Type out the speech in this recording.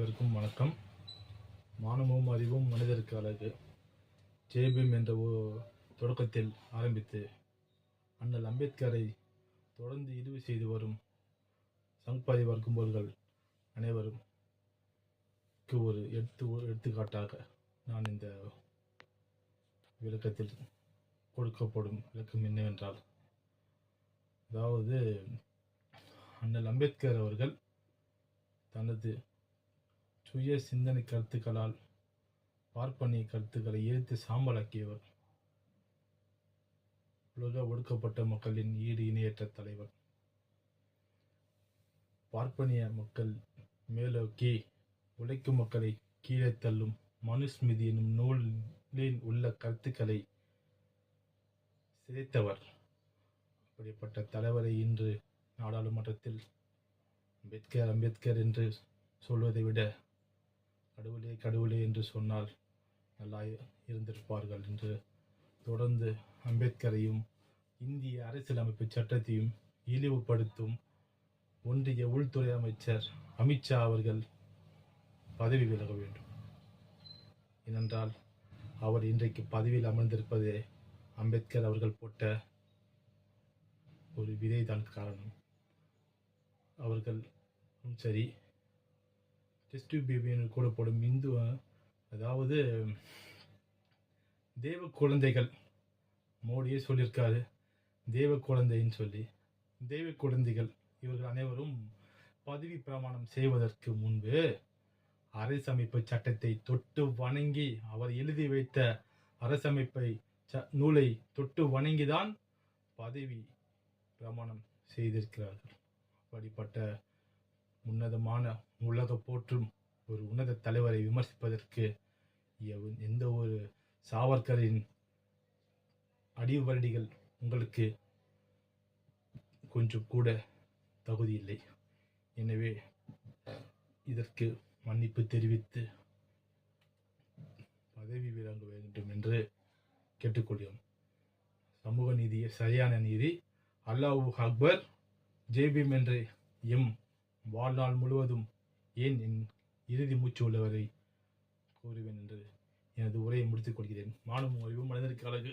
அனைவருக்கும் வணக்கம். மானமும் அறிவும் மனிதருக்கு அழகு. ஜேபிஎம் என்ற ஓ- தொடக்கத்தில் ஆரம்பித்து அண்ணல் அம்பேத்கரை தொடர்ந்து இழிவு செய்து வரும் சங்பாதி வர்க்கும்போர்கள் அனைவரும் ஒரு எடுத்து எடுத்துக்காட்டாக நான் இந்த விளக்கத்தில் கொடுக்கப்படும் விளக்கம் என்னவென்றால் அதாவது அண்ணல் அம்பேத்கர் அவர்கள் தனது சுய சிந்தனை கருத்துக்களால் பார்ப்பனிய கருத்துக்களை எரித்து சாம்பலாக்கியவர். உலக ஒடுக்கப்பட்ட மக்களின் ஈடு இணையற்ற தலைவர். பார்ப்பனிய மக்கள் மேலோக்கி உழைக்கும் மக்களை கீழே தள்ளும் மனுஸ்மிதி எனும் நூலில் உள்ள கருத்துக்களை சிதைத்தவர். அப்படிப்பட்ட தலைவரை இன்று நாடாளுமன்றத்தில் அம்பேத்கர் அம்பேத்கர் என்று சொல்வதை விட கடவுளே கடவுளே என்று சொன்னால் நல்லா இருந்திருப்பார்கள் என்று தொடர்ந்து அம்பேத்கரையும் இந்திய அரசியலமைப்பு சட்டத்தையும் இழிவுபடுத்தும் ஒன்றிய உள்துறை அமைச்சர் அமித்ஷா அவர்கள் பதவி விலக வேண்டும். ஏனென்றால் அவர் இன்றைக்கு பதவியில் அமர்ந்திருப்பதே அம்பேத்கர் அவர்கள் போட்ட ஒரு விதைதான் காரணம். அவர்களும் சரி டெஸ்ட் பேபின்னு கூடப்படும் போடும் இந்து அதாவது தேவ குழந்தைகள். மோடியே சொல்லியிருக்காரு. தேவ குழந்தைன்னு சொல்லி. தேவ குழந்தைகள் இவர்கள் அனைவரும் பதவி பிரமாணம் செய்வதற்கு முன்பு அரசமைப்பு சட்டத்தை தொட்டு வணங்கி அவர் எழுதி வைத்த அரசமைப்பை ச- நூலை தொட்டு வணங்கிதான் பதவி பிரமாணம் செய்திருக்கிறார்கள். அப்படிப்பட்ட உன்னதமான உலக போற்றும் ஒரு உன்னத தலைவரை விமர்சிப்பதற்கு எந்த ஒரு சாவர்கரின் அடிவரடிகள் உங்களுக்கு கொஞ்சம் கூட தகுதி இல்லை. எனவே இதற்கு மன்னிப்பு தெரிவித்து பதவி விலங்க வேண்டும் என்று கேட்டுக்கொள்கிறோம். சமூக நீதி சரியான நீதி. அல்லாஹ் அக்பர் ஜேபிம் என்ற எம். வாழ்நாள் முழுவதும் ஏன் என் இறுதி மூச்சு உள்ளவரை கூறுவேன் என்று எனது உரையை முடித்துக் கொள்கிறேன். மானும் அறிவும் மனிதருக்கு அழகு